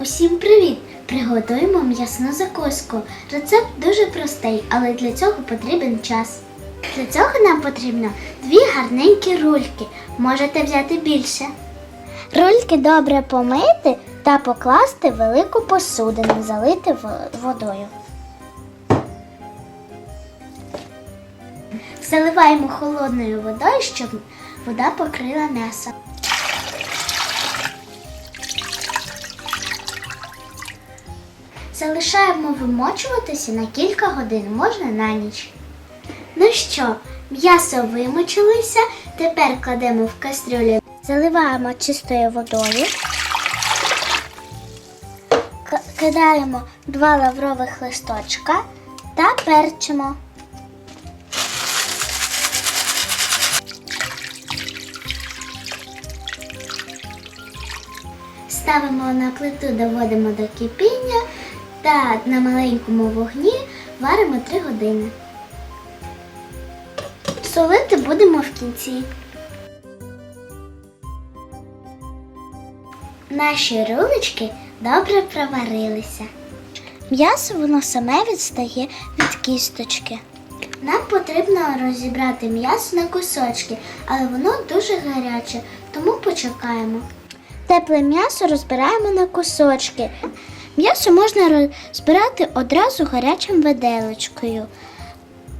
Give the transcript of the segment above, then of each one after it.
Усім привіт! Приготуємо м'ясну закуску. Рецепт дуже простий, але для цього потрібен час. Для цього нам потрібно дві гарненькі рульки. Можете взяти більше. Рульки добре помити та покласти в велику посудину, залити водою. Заливаємо холодною водою, щоб вода покрила м'ясо. Залишаємо вимочуватися на кілька годин, можна на ніч. Ну що, м'ясо вимочилося, тепер кладемо в кастрюлю, заливаємо чистою водою, кидаємо два лаврових листочка та перчимо. Ставимо на плиту, доводимо до кипіння та на маленькому вогні варимо 3 години. Солити будемо в кінці. Наші рулечки добре проварилися. М'ясо воно саме відстає від кісточки. Нам потрібно розібрати м'ясо на кусочки, але воно дуже гаряче, тому почекаємо. Тепле м'ясо розбираємо на кусочки. М'ясо можна розбирати одразу гарячим виделочкою.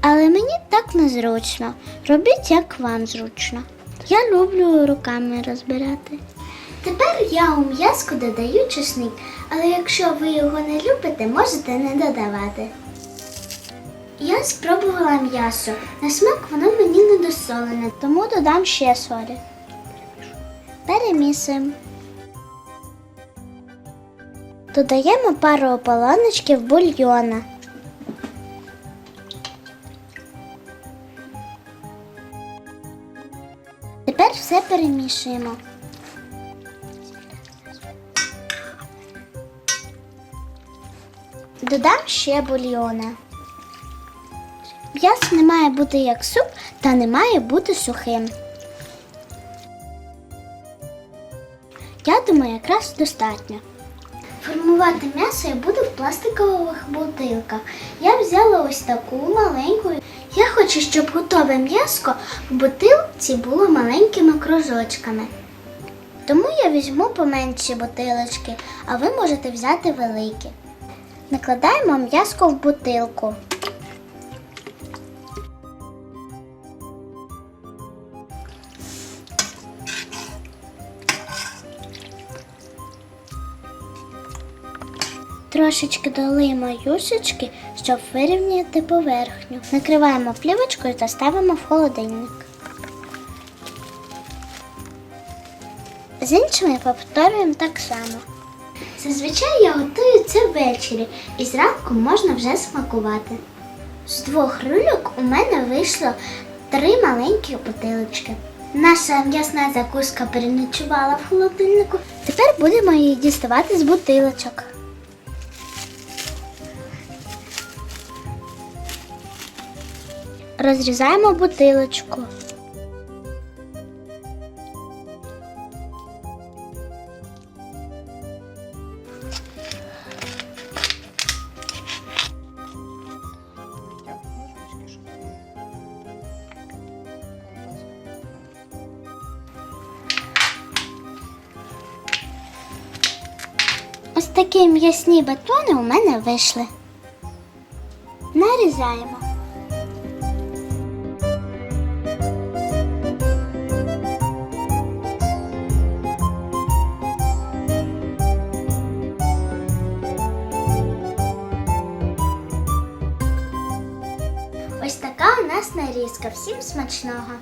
Але мені так незручно. Робіть, як вам зручно. Я люблю руками розбирати. Тепер я у м'язку додаю чесник, але якщо ви його не любите, можете не додавати. Я спробувала м'ясо. На смак воно мені не досолене, тому додам ще солі. Перемісуємо. Додаємо пару ополоночків бульйона. Тепер все перемішуємо. Додам ще бульйона. М'ясо не має бути як суп та не має бути сухим. Я думаю, якраз достатньо. Формувати м'ясо я буду в пластикових бутилках. Я взяла ось таку маленьку. Я хочу, щоб готове м'яско в бутилці було маленькими кружочками. Тому я візьму поменші бутилочки, а ви можете взяти великі. Накладаємо м'яско в бутилку. Трошечки долиємо юшечки, щоб вирівняти поверхню. Накриваємо плівочкою та ставимо в холодильник. З іншими повторюємо так само. Зазвичай я готую це ввечері і зранку можна вже смакувати. З двох рульок у мене вийшло три маленькі бутилочки. Наша м'ясна закуска переночувала в холодильнику. Тепер будемо її діставати з бутилочок. Розрізаємо бутилочку. Ось такі м'ясні батони у мене вийшли. Нарізаємо. Нас нарізка. Всім смачного!